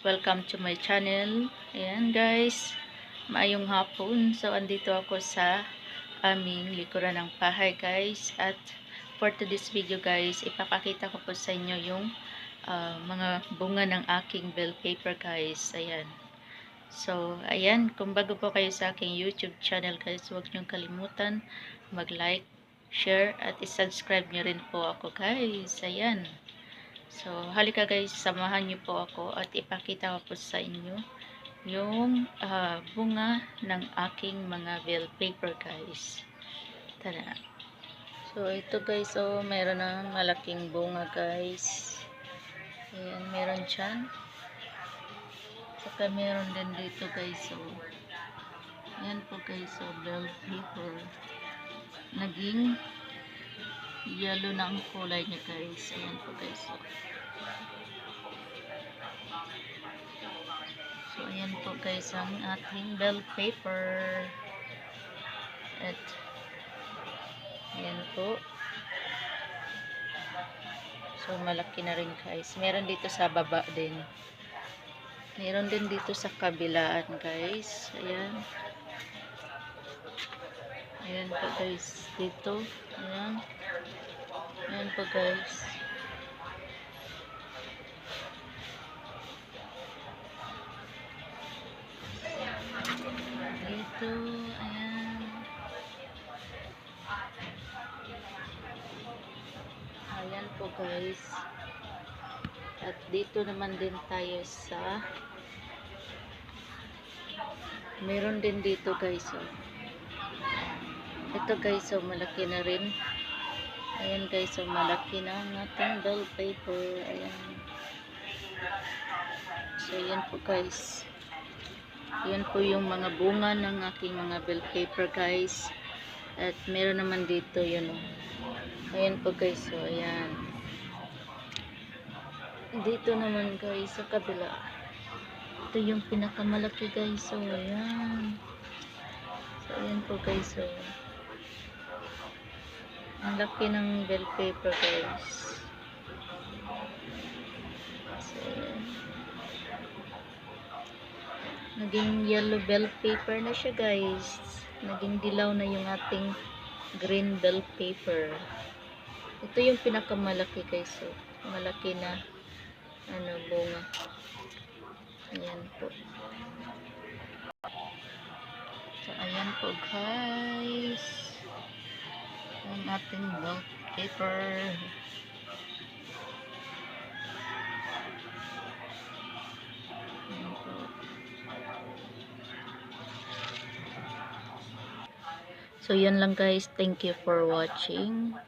welcome to my channel. Ayan guys, maayong hapon. So andito ako sa aming likuran ng bahay guys. At for today's video guys, ipapakita ko po sa inyo yung ah, mga bunga ng aking bell paper guys. Ayan. So, ayan, kung bago po kayo sa aking YouTube channel guys, huwag niyong kalimutan mag-like, share, at isubscribe niyo rin po ako guys. Ayan. So, halika guys, samahan niyo po ako at ipakita ko po sa inyo yung ah, bunga ng aking mga bell paper guys. Tara. So, ito guys, oh, meron ng malaking bunga guys. Ayan, meron dyan. Saka meron din dito guys, oh. Ayan po guys, oh, bell paper. Naging yellow na ang kulay niya guys. Ayan po guys. So, so ayan po guys ang ating bell paper. At ayan po. So malaki na rin guys. Meron dito sa baba din. Meron din dito sa kabilaan guys. Ayan. Ayan po guys. Dito. Ayan. Ayan po guys. Guys. At dito naman din tayo sa meron din dito guys oh. Ito guys oh malaki na rin. Ayan guys, so malaki na ang ating bell paper. Ayan. So, yan po guys. Yan po yung mga bunga ng aking mga bell paper guys. At meron naman dito yun oh. Ayan po guys, so ayan. Dito naman guys, sa kabila. Ito yung pinakamalaki guys, so ayan. So, ayan po guys, so. Ang laki ng bell paper guys. So. Naging yellow bell paper na siya guys. Naging dilaw na yung ating green bell paper. Ito yung pinakamalaki guys. So, malaki na ano bunga. Ayan po. So, ayan po guys ang ating belt paper. Ayan. So, yan lang guys. Thank you for watching.